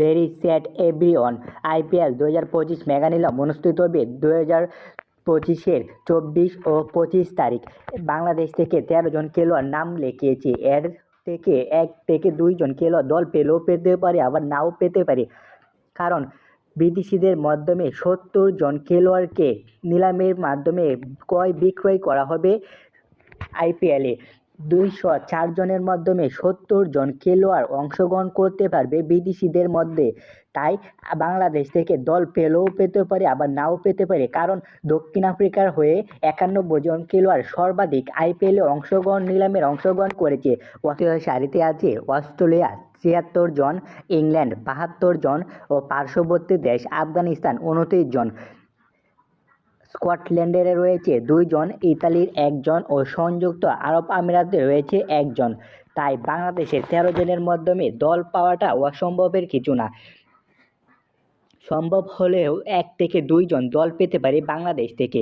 Very sad everyone IPL দু হাজার পঁচিশ মেগা নিলাম অনুষ্ঠিত হবে দু হাজার পঁচিশের চব্বিশ ও পঁচিশ তারিখ। বাংলাদেশ থেকে তেরো জন খেলোয়াড় নাম লিখিয়েছে। এর থেকে এক থেকে দুইজন খেলোয়াড় দল পেলেও পেতে পারে, আবার নাও পেতে পারে। কারণ বিদেশিদের মাধ্যমে সত্তর জন খেলোয়াড়কে নিলামের মাধ্যমে ক্রয় বিক্রয় করা হবে আইপিএলে দুইশো চার জনের মাধ্যমে সত্তর জন খেলোয়াড় অংশগ্রহণ করতে পারবে বিদেশিদের মধ্যে। তাই বাংলাদেশ থেকে দল পেলেও পেতে পারে, আবার নাও পেতে পারে। কারণ দক্ষিণ আফ্রিকার হয়ে একানব্বই জন খেলোয়াড় সর্বাধিক আইপিএলে অংশগ্রহণ নিলামের অংশগ্রহণ করেছে। সারিতে আছে অস্ট্রেলিয়া, ছিয়াত্তর জন, ইংল্যান্ড বাহাত্তর জন ও পার্শ্ববর্তী দেশ আফগানিস্তান উনত্রিশ জন। স্কটল্যান্ডের রয়েছে দুইজন, ইতালির একজন ও সংযুক্ত আরব আমিরাতে রয়েছে একজন। তাই বাংলাদেশের তেরো জনের মাধ্যমে দল পাওয়াটা অসম্ভবের কিছু না। সম্ভব হলেও এক থেকে দুইজন দল পেতে পারে বাংলাদেশ থেকে।